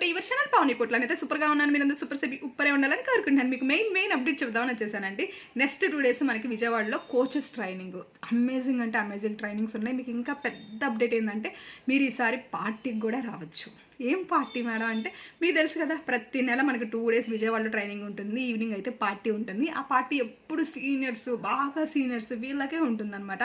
Welcome to your channel Pavan ఇప్పుడు అయితే సూపర్గా ఉన్నాను. మీరు అందరూ సూపర్ సెబి ఉప్పరే ఉండాలని కోరుకుంటున్నాను. మీకు మెయిన్ మెయిన్ అప్డేట్ చెప్దామని వచ్చేసానండి. నెక్స్ట్ టూ డేస్ మనకి విజయవాడలో కోచెస్ ట్రైనింగ్ అమేజింగ్ అంటే అమేజింగ్ ట్రైనింగ్స్ ఉన్నాయి. మీకు ఇంకా పెద్ద అప్డేట్ ఏంటంటే మీరు ఈసారి పార్టీకి కూడా రావచ్చు. ఏం పార్టీ మేడం అంటే మీకు తెలుసు కదా ప్రతి నెల మనకి టూ డేస్ విజయవాడలో ట్రైనింగ్ ఉంటుంది ఈవినింగ్ అయితే పార్టీ ఉంటుంది. ఆ పార్టీ ఎప్పుడు సీనియర్స్ బాగా సీనియర్స్ వీళ్ళకే ఉంటుందన్నమాట.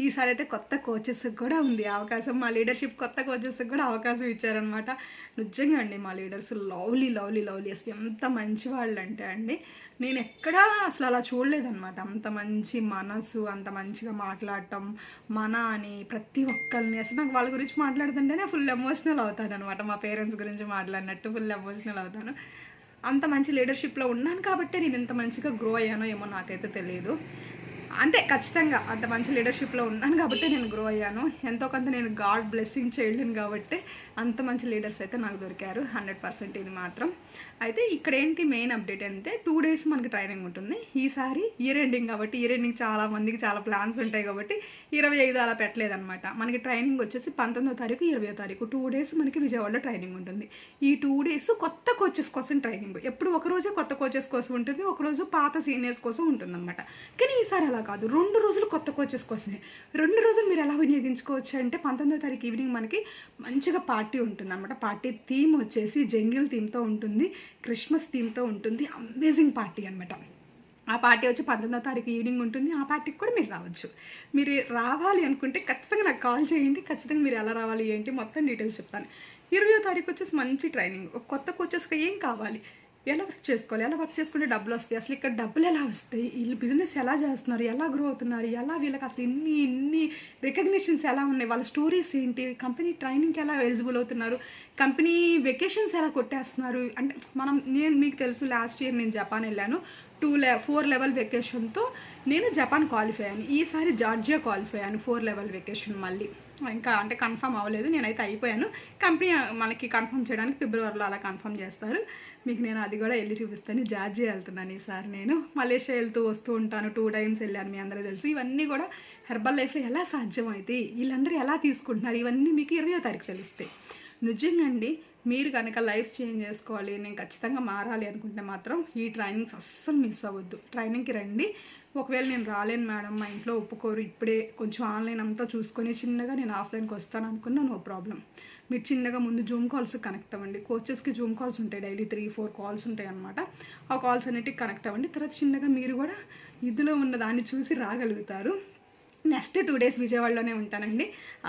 ఈసారి అయితే కొత్త కోచెస్కి కూడా ఉంది అవకాశం. మా లీడర్షిప్ కొత్త కోచెస్కి కూడా అవకాశం ఇచ్చారనమాట నిజంగా అండి మా లీడర్స్ లవ్లీ లవ్లీ లవ్లీ అసలు ఎంత మంచి వాళ్ళు అంటే అండి నేను ఎక్కడా అసలు అలా చూడలేదన్నమాట. అంత మంచి మనసు అంత మంచిగా మాట్లాడటం మన అని ప్రతి ఒక్కరిని. అసలు నాకు వాళ్ళ గురించి మాట్లాడుతుంటేనే ఫుల్ ఎమోషనల్ అవుతాను అనమాట మా పేరెంట్స్ గురించి మాట్లాడినట్టు ఫుల్ ఎమోషనల్ అవుతాను. అంత మంచి లీడర్షిప్లో ఉన్నాను కాబట్టి నేను ఇంత మంచిగా గ్రో అయ్యానో ఏమో నాకైతే తెలియదు. అంతే ఖచ్చితంగా అంత మంచి లీడర్షిప్లో ఉన్నాను కాబట్టి నేను గ్రో అయ్యాను. ఎంతో కొంత నేను గాడ్ బ్లెస్సింగ్ చేయలేను కాబట్టి అంత మంచి లీడర్స్ అయితే నాకు దొరికారు హండ్రెడ్ పర్సెంట్ ఇది మాత్రం. అయితే ఇక్కడ ఏంటి మెయిన్ అప్డేట్ అంటే టూ డేస్ మనకి ట్రైనింగ్ ఉంటుంది. ఈసారి ఇయర్ ఎండింగ్ కాబట్టి ఇయర్ ఎండింగ్ చాలా మందికి చాలా ప్లాన్స్ ఉంటాయి కాబట్టి ఇరవై ఐదు అలా పెట్టలేదన్నమాట. మనకి ట్రైనింగ్ వచ్చేసి పంతొమ్మిదో తారీఖు ఇరవై తారీఖు. టూ డేస్ మనకి విజయవాడలో ట్రైనింగ్ ఉంటుంది. ఈ టూ డేస్ కొత్త కోచెస్ కోసం ట్రైనింగ్ ఎప్పుడు ఒక రోజే కొత్త కోచెస్ కోసం ఉంటుంది ఒక రోజు పాత సీనియర్స్ కోసం ఉంటుందన్నమాట. కానీ ఈసారి అలా కాదు. రెండు రోజులు కొత్త కోచెస్ కోసమే. రెండు రోజులు మీరు ఎలా వినియోగించుకోవచ్చు అంటే పంతొమ్మిదో తారీఖు ఈవినింగ్ మనకి మంచిగా పార్టీ ఉంటుంది అనమాట పార్టీ థీమ్ వచ్చేసి జంగిల్ థీమ్తో ఉంటుంది క్రిస్మస్ థీమ్తో ఉంటుంది అమేజింగ్ పార్టీ అనమాట ఆ పార్టీ వచ్చి పంతొమ్మిదో తారీఖు ఈవినింగ్ ఉంటుంది. ఆ పార్టీకి కూడా మీరు రావచ్చు. మీరు రావాలి అనుకుంటే ఖచ్చితంగా నాకు కాల్ చేయండి. ఖచ్చితంగా మీరు ఎలా రావాలి ఏంటి మొత్తం డీటెయిల్స్ చెప్తాను. ఇరవయో తారీఖు వచ్చేసి మంచి ట్రైనింగ్ ఒక కొత్త కోచెస్కి ఏం కావాలి? ఎలా వర్క్ చేసుకోవాలి? ఎలా వర్క్ చేసుకుంటే డబ్బులు వస్తాయి? అసలు ఇక్కడ డబ్బులు ఎలా వస్తాయి? వీళ్ళు బిజినెస్ ఎలా చేస్తున్నారు? ఎలా గ్రో అవుతున్నారు? ఎలా వీళ్ళకి అసలు ఇన్ని ఇన్ని రికగ్నిషన్స్ ఎలా ఉన్నాయి? వాళ్ళ స్టోరీస్ ఏంటి? కంపెనీ ట్రైనింగ్కి ఎలా ఎలిజిబుల్ అవుతున్నారు? కంపెనీ వెకేషన్స్ ఎలా కొట్టేస్తున్నారు? అంటే మనం నేను మీకు తెలుసు లాస్ట్ ఇయర్ నేను జపాన్ వెళ్ళాను. టూ లె ఫోర్ లెవెల్ వెకేషన్తో నేను జపాన్ క్వాలిఫై అయ్యాను. ఈసారి జార్జియా క్వాలిఫై అయ్యాను ఫోర్ లెవెల్ వెకేషన్ మళ్ళీ. ఇంకా అంటే కన్ఫర్మ్ అవ్వలేదు. నేనైతే అయిపోయాను. కంపెనీ మనకి కన్ఫర్మ్ చేయడానికి ఫిబ్రవరిలో అలా కన్ఫర్మ్ చేస్తారు. మీకు నేను అది కూడా వెళ్ళి చూపిస్తాను. జార్జి వెళ్తున్నాను ఈసారి నేను. మలేషియా వెళ్తూ వస్తూ ఉంటాను. టూ టైమ్స్ వెళ్ళాను మీ అందరూ తెలుసు. ఇవన్నీ కూడా హెర్బల్ లైఫ్లో ఎలా సాధ్యమవుతాయి వీళ్ళందరూ ఎలా తీసుకుంటున్నారు ఇవన్నీ మీకు ఇరవై తారీఖు తెలుస్తాయి నిజంగా మీరు కనుక లైఫ్ చేంజ్ చేసుకోవాలి నేను ఖచ్చితంగా మారాలి అనుకుంటే మాత్రం ఈ ట్రైనింగ్స్ అస్సలు మిస్ అవ్వద్దు. ట్రైనింగ్కి రండి. ఒకవేళ నేను రాలేను మేడం మా ఇంట్లో ఒప్పుకోరు ఇప్పుడే కొంచెం ఆన్లైన్ అంతా చూసుకొని చిన్నగా నేను ఆఫ్లైన్కి వస్తాను అనుకున్నా నో ప్రాబ్లం మీరు చిన్నగా ముందు జూమ్ కాల్స్ కనెక్ట్ అవ్వండి. కోచెస్కి జూమ్ కాల్స్ ఉంటాయి డైలీ త్రీ ఫోర్ కాల్స్ ఉంటాయి అనమాట ఆ కాల్స్ అనేటివి కనెక్ట్ అవ్వండి. తర్వాత చిన్నగా మీరు కూడా ఇదిలో ఉన్న దాన్ని చూసి రాగలుగుతారు. నెక్స్ట్ టూ డేస్ విజయవాడలోనే ఉంటానండి.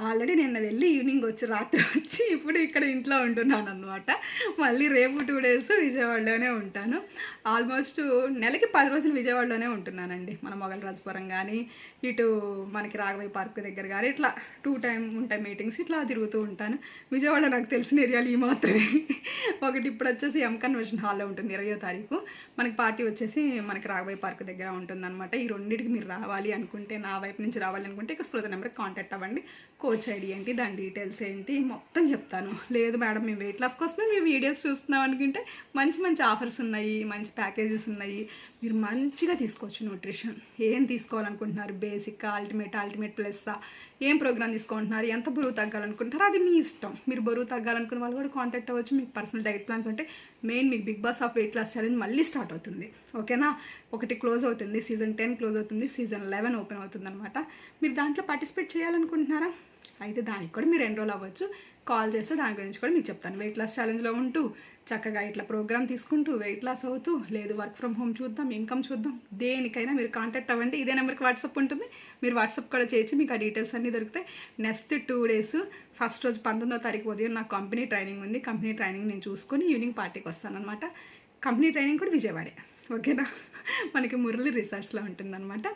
ఆల్రెడీ నిన్న వెళ్ళి ఈవినింగ్ వచ్చి రాత్రి వచ్చి ఇప్పుడు ఇక్కడ ఇంట్లో ఉంటున్నాను అనమాట మళ్ళీ రేపు టూ డేస్ విజయవాడలోనే ఉంటాను. ఆల్మోస్ట్ నెలకి పది రోజులు విజయవాడలోనే ఉంటున్నానండి. మన మొగలరాజపురం కానీ ఇటు మనకి రాఘవయ్య పార్క్ దగ్గర కానీ ఇట్లా టూ టైం ఉంటాయి మీటింగ్స్ ఇట్లా తిరుగుతూ ఉంటాను. విజయవాడ నాకు తెలిసిన ఏరియాలు ఈ మాత్రమే. ఒకటి ఇప్పుడు వచ్చేసి ఎం కన్వెన్షన్ హాల్లో ఉంటుంది ఇరవయో తారీఖు. మనకి పార్టీ వచ్చేసి మనకి రాఘవయ్య పార్క్ దగ్గర ఉంటుందన్నమాట. ఈ రెండింటికి మీరు రావాలి అనుకుంటే నా వైపు నుంచి కావాలనుకుంటే అనుకుంటే ఇక స్కృత నెంబర్కి కాంటాక్ట్ అవ్వండి. కోచ్ ఐడి ఏంటి దాని డీటెయిల్స్ ఏంటి మొత్తం చెప్తాను. లేదు మేడం మేము వెయిట్ లాస్ కోసమే మేము వీడియోస్ చూస్తున్నాం అనుకుంటే మంచి మంచి ఆఫర్స్ ఉన్నాయి మంచి ప్యాకేజెస్ ఉన్నాయి. మీరు మంచిగా తీసుకోవచ్చు న్యూట్రిషన్ ఏం తీసుకోవాలనుకుంటున్నారు? బేసిక్ అల్టిమేట్ అల్టిమేట్ ప్లస్ ఏం ప్రోగ్రామ్ తీసుకుంటున్నారు ఎంత బరువు తగ్గాలనుకుంటున్నారు? అది మీ ఇష్టం. మీరు బరువు తగ్గాలనుకున్న వాళ్ళు కూడా కాంటాక్ట్ అవ్వచ్చు. మీకు పర్సనల్ డైట్ ప్లాన్స్ ఉంటే మెయిన్ మీకు big boss of weight loss challenge మళ్ళీ స్టార్ట్ అవుతుంది. ఓకేనా ఒకటి క్లోజ్ అవుతుంది. సీజన్ టెన్ క్లోజ్ అవుతుంది. సీజన్ లెవెన్ ఓపెన్ అవుతుంది అనమాట మీరు దాంట్లో పార్టిసిపేట్ చేయాలనుకుంటున్నారా? అయితే దానికి కూడా మీరు ఎన్రోల్ అవ్వచ్చు. కాల్ చేస్తే దాని గురించి కూడా మీకు చెప్తాను. వెయిట్ లాస్ ఛాలెంజ్లో ఉంటూ చక్కగా ఇట్లా ప్రోగ్రామ్ తీసుకుంటూ వెయిట్ లాస్ అవుతూ లేదు వర్క్ ఫ్రమ్ హోమ్ చూద్దాం ఇన్కమ్ చూద్దాం దేనికైనా మీరు కాంటాక్ట్ అవ్వండి. ఇదే నెంబర్కి వాట్సాప్ ఉంటుంది. మీరు వాట్సాప్ కూడా చేయొచ్చు. మీకు ఆ డీటెయిల్స్ అన్నీ దొరుకుతాయి. నెక్స్ట్ టూ డేస్ ఫస్ట్ రోజు పంతొమ్మిదో తారీఖు ఉదయం నాకు కంపెనీ ట్రైనింగ్ ఉంది. కంపెనీ ట్రైనింగ్ నేను చూసుకొని ఈవినింగ్ పార్టీకి వస్తానమాట కంపెనీ ట్రైనింగ్ కూడా విజయవాడే. ఓకేనా మనకి మురళి రిసార్ట్స్లో ఉంటుందన్నమాట.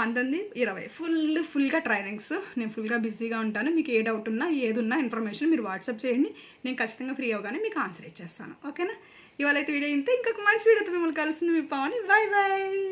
పంతొమ్మిది ఇరవై. ఫుల్ ఫుల్గా ట్రైనింగ్స్ నేను ఫుల్గా బిజీగా ఉంటాను. మీకు ఏ డౌట్ ఉన్నా ఏది ఉన్నా ఇన్ఫర్మేషన్ మీరు వాట్సాప్ చేయండి. నేను ఖచ్చితంగా ఫ్రీ అవగానే మీకు ఆన్సర్ ఇచ్చేస్తాను. ఓకేనా ఇవాళ అయితే వీడియో ఇంతే. ఇంకొక మంచి వీడియోతో మిమ్మల్ని కలిసింది మీ పావని. Bye bye